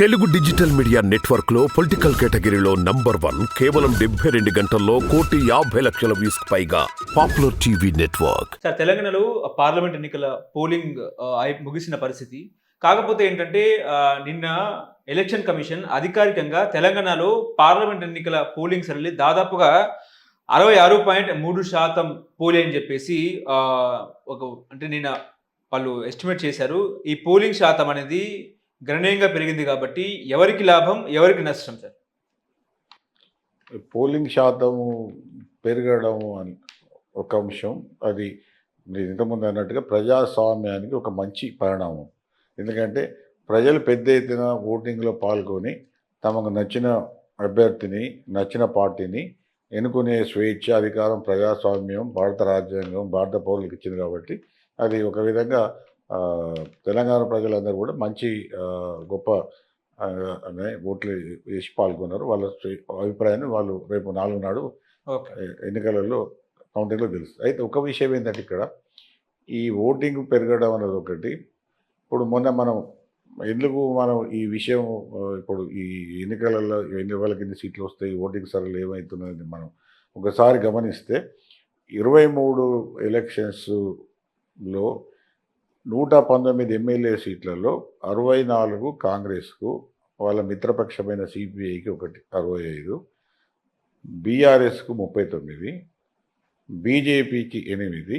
Telugu digital media నెట్వర్క్లో political కేటగిరీలో number one కేవలం డెబ్బై రెండు గంటల్లో కోటి యాభై లక్షల వ్యూస్ పైగా పాపులర్ టీవీ నెట్వర్క్. సార్ తెలంగాణలో పార్లమెంట్ ఎన్నికల పోలింగ్ ముగిసిన పరిస్థితి. కాకపోతే ఏంటంటే నిన్న ఎలక్షన్ కమిషన్ అధికారికంగా తెలంగాణలో పార్లమెంట్ ఎన్నికల పోలింగ్ సరళి దాదాపుగా అరవై ఆరు పాయింట్ మూడు శాతం పోలి అని చెప్పేసి ఒక అంటే నిన్న వాళ్ళు ఎస్టిమేట్ చేశారు. ఈ పోలింగ్ శాతం అనేది గణనీయంగా పెరిగింది కాబట్టి ఎవరికి లాభం ఎవరికి నష్టం సార్? పోలింగ్ శాతము పెరగడం అని ఒక అంశం. అది నేను ఇంతకుముందు అన్నట్టుగా ప్రజాస్వామ్యానికి ఒక మంచి పరిణామం. ఎందుకంటే ప్రజలు పెద్ద ఎత్తున ఓటింగ్లో పాల్గొని తమకు నచ్చిన అభ్యర్థిని నచ్చిన పార్టీని ఎన్నుకునే స్వేచ్ఛ అధికారం ప్రజాస్వామ్యం భారత రాజ్యాంగం భారత పౌరులకు ఇచ్చింది కాబట్టి అది ఒక విధంగా తెలంగాణ ప్రజలందరూ కూడా మంచి గొప్ప ఓట్లు వేసి పాల్గొన్నారు. వాళ్ళ అభిప్రాయాన్ని వాళ్ళు రేపు నాలుగు నాడు ఎన్నికలలో కౌంటింగ్లో తెలుస్తుంది అయితే ఒక విషయం ఏంటంటే ఇక్కడ ఈ ఓటింగ్ పెరగడం అనేది ఒకటి. ఇప్పుడు మొన్న మనం ఎందుకు మనం ఈ విషయం ఇప్పుడు ఈ ఎన్నికలలో ఎన్ని వాళ్ళకి ఎన్ని సీట్లు వస్తాయి ఓటింగ్ సరళి ఏమవుతున్నది మనం ఒకసారి గమనిస్తే ఇరవై మూడు ఎలక్షన్స్లో నూట పంతొమ్మిది ఎమ్మెల్యే సీట్లలో అరవై నాలుగు కాంగ్రెస్కు వాళ్ళ మిత్రపక్షమైన సిపిఐకి ఒకటి అరవై ఐదు బీఆర్ఎస్కు ముప్పై తొమ్మిది బీజేపీకి ఎనిమిది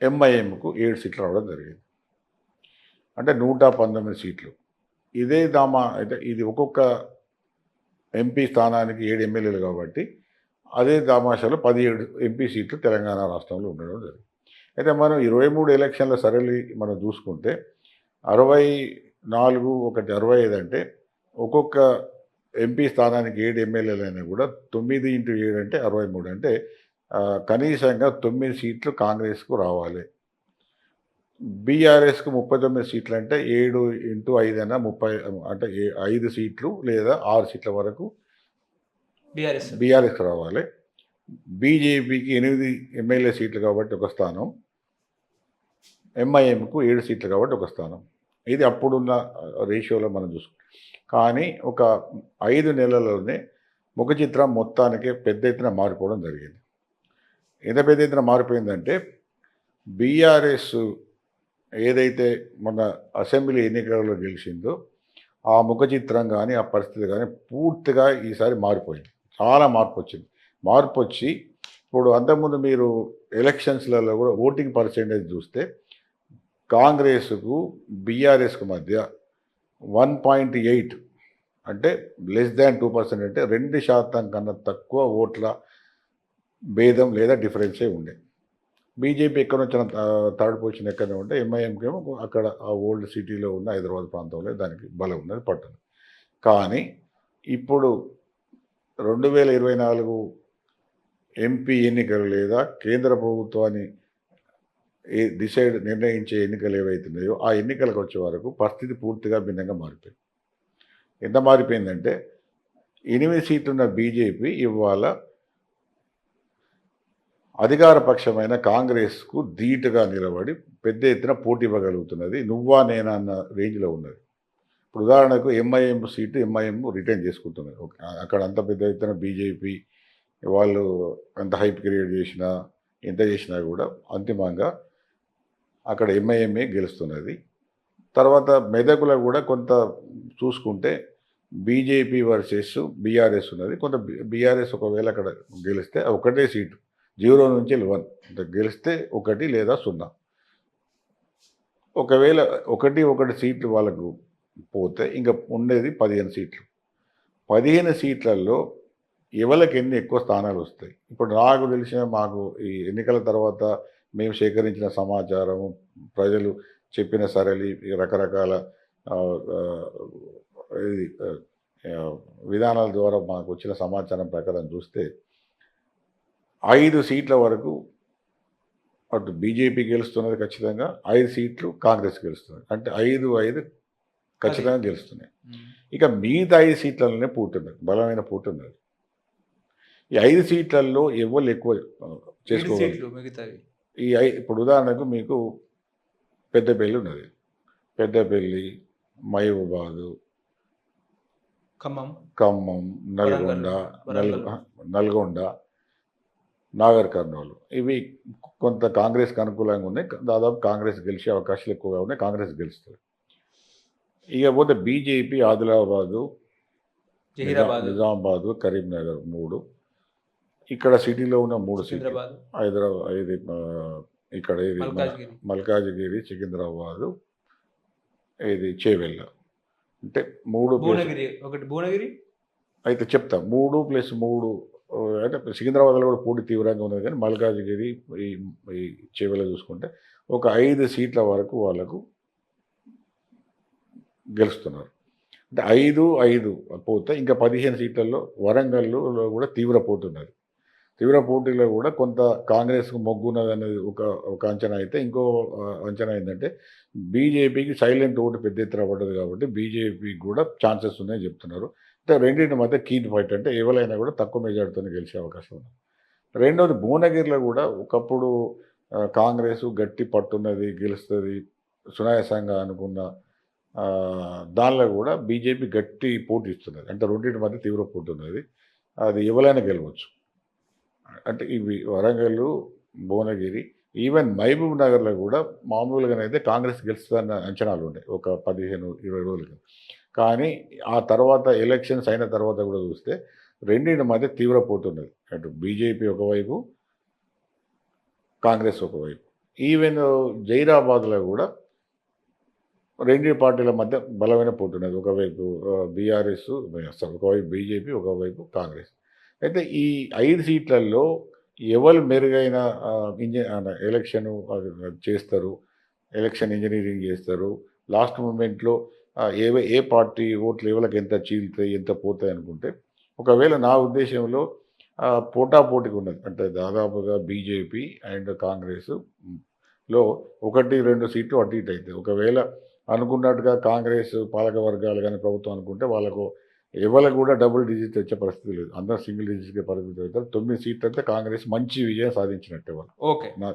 ఎంఐఎంకు ఏడు సీట్లు రావడం జరిగింది. అంటే నూట పంతొమ్మిది సీట్లు. ఇదే దామా అయితే ఇది ఒక్కొక్క ఎంపీ స్థానానికి ఏడు ఎమ్మెల్యేలు కాబట్టి అదే దామాషాలో పదిహేడు ఎంపీ సీట్లు తెలంగాణ రాష్ట్రంలో ఉండడం జరిగింది. అయితే మనం ఇరవై మూడు ఎలక్షన్ల సరళి మనం చూసుకుంటే అరవై నాలుగు ఒకటి అరవై ఐదు అంటే ఒక్కొక్క ఎంపీ స్థానానికి ఏడు ఎమ్మెల్యేలు అయినా కూడా తొమ్మిది ఇంటూ ఏడు అంటే అరవై మూడు అంటే కనీసంగా తొమ్మిది సీట్లు కాంగ్రెస్కు రావాలి. బీఆర్ఎస్కు ముప్పై తొమ్మిది సీట్లు అంటే ఏడు ఇంటూ ఐదు అయినా ముప్పై అంటే ఐదు సీట్లు లేదా ఆరు సీట్ల వరకు బీఆర్ఎస్. బీఆర్ఎస్ రావాలి. బీజేపీకి ఎనిమిది ఎమ్మెల్యే సీట్లు కాబట్టి ఒక స్థానం. ఎంఐఎంకు ఏడు సీట్లు కాబట్టి ఒక స్థానం. ఇది అప్పుడున్న రేషియోలో మనం చూసుకుంటాం. కానీ ఒక ఐదు నెలల్లోనే ముఖ చిత్రం మొత్తానికి పెద్ద ఎత్తున మారిపోవడం జరిగింది. ఎంత పెద్ద ఎత్తున మారిపోయిందంటే బీఆర్ఎస్ ఏదైతే మన అసెంబ్లీ ఎన్నికలలో గెలిచిందో ఆ ముఖ చిత్రం కానీ ఆ పరిస్థితి కానీ పూర్తిగా ఈసారి మారిపోయింది. చాలా మార్పు వచ్చింది. మార్పు వచ్చి ఇప్పుడు అంతకుముందు మీరు ఎలక్షన్స్లలో కూడా ఓటింగ్ పర్సెంటేజ్ చూస్తే కాంగ్రెస్కు బీఆర్ఎస్కు మధ్య వన్ పాయింట్ ఎయిట్ అంటే లెస్ దాన్ టూ పర్సెంట్ అంటే రెండు శాతం కన్నా తక్కువ ఓట్ల భేదం లేదా డిఫరెన్సే ఉండే. బీజేపీ ఎక్కడ వచ్చిన థర్డ్ పొజిషన్ ఎక్కడనే ఉంటే ఎంఐఎంకేమో అక్కడ ఆ ఓల్డ్ సిటీలో ఉన్న హైదరాబాద్ ప్రాంతంలో దానికి బలం ఉన్నది పట్టదు. కానీ ఇప్పుడు రెండు వేల ఇరవై నాలుగు ఎంపీ ఎన్నికలు లేదా కేంద్ర ప్రభుత్వాన్ని డిసైడ్ నిర్ణయించే ఎన్నికలు ఏవైతున్నాయో ఆ ఎన్నికలకు వచ్చే వరకు పరిస్థితి పూర్తిగా భిన్నంగా మారిపోయింది. ఎంత మారిపోయిందంటే ఎనిమిది సీట్లున్న బీజేపీ ఇవాళ అధికార పక్షమైన కాంగ్రెస్కు ధీటుగా నిలబడి పెద్ద ఎత్తున పోటీ ఇవ్వగలుగుతున్నది. నువ్వా నేనా అన్న రేంజ్లో ఉన్నది. ఇప్పుడు ఉదాహరణకు ఎంఐఎం సీటు ఎంఐఎం రిటైన్ చేసుకుంటున్నది అక్కడ అంత పెద్ద ఎత్తున బీజేపీ వాళ్ళు ఎంత హైప్ క్రియేట్ చేసినా ఎంత చేసినా కూడా అంతిమంగా అక్కడ ఎంఐఎంఏ గెలుస్తున్నది. తర్వాత మెదకులో కూడా కొంత చూసుకుంటే బీజేపీ వర్సెస్ బీఆర్ఎస్ ఉన్నది. కొంత బీఆర్ఎస్ ఒకవేళ అక్కడ గెలిస్తే ఒకటే సీటు. జీరో నుంచి వన్. అంటే గెలిస్తే ఒకటి లేదా సున్నా. ఒకవేళ ఒకటి ఒకటి సీట్లు వాళ్ళకు పోతే ఇంకా ఉండేది పదిహేను సీట్లు. పదిహేను సీట్లలో ఎవరికి ఎన్ని ఎక్కువ స్థానాలు వస్తాయి? ఇప్పుడు నాకు తెలిసిన మాకు ఈ ఎన్నికల తర్వాత మేము సేకరించిన సమాచారము ప్రజలు చెప్పిన సరళి రకరకాల ఇది, విధానాల ద్వారా మాకు వచ్చిన సమాచారం ప్రకారం చూస్తే ఐదు సీట్ల వరకు అటు బీజేపీ గెలుస్తున్నది ఖచ్చితంగా ఐదు సీట్లు కాంగ్రెస్ గెలుస్తున్నది. అంటే ఐదు ఐదు ఖచ్చితంగా గెలుస్తున్నాయి. ఇక మిగతా ఐదు సీట్లలోనే పోటీ ఉన్నది బలమైన పోటీ ఉన్నది. ఈ ఐదు సీట్లలో ఎవరు ఎక్కువ చేసుకోవాలి ఈ ఇప్పుడు ఉదాహరణకు మీకు పెద్దపల్లి ఉన్నది. పెద్దపల్లి మహబూబాదు ఖమ్మం ఖమ్మం నల్గొండ నల్గొండ నాగర్ కర్నూలు. ఇవి కొంత కాంగ్రెస్కి అనుకూలంగా ఉన్నాయి. దాదాపు కాంగ్రెస్ గెలిచే అవకాశాలు ఎక్కువగా ఉన్నాయి. కాంగ్రెస్ గెలుస్తుంది. ఇక పోతే బీజేపీ ఆదిలాబాదు నిజామాబాదు కరీంనగర్ మూడు. ఇక్కడ సిటీలో ఉన్న మూడు సీట్లు. హైదరాబాద్ ఇది ఇక్కడ ఇది మల్కాజ్గిరి. సికింద్రాబాదు ఇది చేవెళ్ళ. అంటే మూడు భువనగిరి ఒకటి భువనగిరి. అయితే చెప్తా. మూడు ప్లస్ మూడు అంటే సికింద్రాబాద్లో కూడా పోటీ తీవ్రంగా ఉన్నది కానీ మల్కాజ్గిరి ఈ చేవెళ్ళ చూసుకుంటే ఒక ఐదు సీట్ల వరకు వాళ్ళకు గెలుస్తున్నారు. అంటే ఐదు ఐదు పోతే ఇంకా పదిహేను సీట్లలో వరంగల్లో కూడా తీవ్ర పోటీ ఉన్నది తీవ్ర పోటీలో కూడా కొంత కాంగ్రెస్కు మొగ్గున్నది అనేది ఒక ఒక అంచనా అయితే ఇంకో అంచనా ఏంటంటే బీజేపీకి సైలెంట్ ఓటు పెద్ద ఎత్తున పడ్డది కాబట్టి బీజేపీకి కూడా ఛాన్సెస్ ఉన్నాయని చెప్తున్నారు. అంటే రెండింటి మధ్య కీన్ ఫైట్ అంటే ఎవరైనా కూడా తక్కువ మెజార్టీతో గెలిచే అవకాశం ఉంది. రెండవది భువనగిరిలో కూడా ఒకప్పుడు కాంగ్రెస్ గట్టి పట్టున్నది గెలుస్తుంది సునాయాసంగా అనుకున్న దానిలో కూడా బీజేపీ గట్టి పోటీ ఇస్తున్నది. అంటే రెండింటి మధ్య తీవ్ర పోటీ ఉన్నది. అది ఎవరైనా గెలవచ్చు. అంటే ఇవి వరంగల్ భువనగిరి ఈవెన్ మహబూబ్ నగర్లో కూడా మామూలుగానైతే కాంగ్రెస్ గెలుస్తుందన్న అంచనాలు ఉన్నాయి ఒక పదిహేను ఇరవై రోజులకి కానీ ఆ తర్వాత ఎలక్షన్స్ అయిన తర్వాత కూడా చూస్తే రెండింటి మధ్య తీవ్ర పోటీ ఉన్నది. అటు బీజేపీ ఒకవైపు కాంగ్రెస్ ఒకవైపు. ఈవెన్ జైరాబాద్లో కూడా రెండు పార్టీల మధ్య బలమైన పోటీ ఉన్నది. ఒకవైపు బీఆర్ఎస్ ఒకవైపు బీజేపీ ఒకవైపు కాంగ్రెస్. అయితే ఈ ఐదు సీట్లలో ఎవరు మెరుగైన ఆ, ఇంజ- ఎలక్షన్ చేస్తారు ఎలక్షన్ ఇంజనీరింగ్ చేస్తారు లాస్ట్ మూమెంట్లో ఏ ఏ పార్టీ ఓట్లు ఎవరికి ఎంత చీలుతాయి ఎంత పోతాయి అనుకుంటే ఒకవేళ నా ఉద్దేశంలో ఆ, ఉన్నది అంటే దాదాపుగా బీజేపీ అండ్ కాంగ్రెస్లో ఒకటి రెండు సీట్లు అటు ఇటు అవుతాయి. ఒకవేళ అనుకున్నట్టుగా కాంగ్రెస్ పాలక వర్గాలు కానీ ప్రభుత్వం అనుకుంటే వాళ్ళకు ఎవరికి కూడా డబుల్ డిజిట్ వచ్చే పరిస్థితి లేదు అందరూ సింగిల్ డిజిట్కే పరిమితం అవుతారు తొమ్మిది సీట్లు అయితే కాంగ్రెస్ మంచి విజయం సాధించినట్టే వాళ్ళు ఓకే నా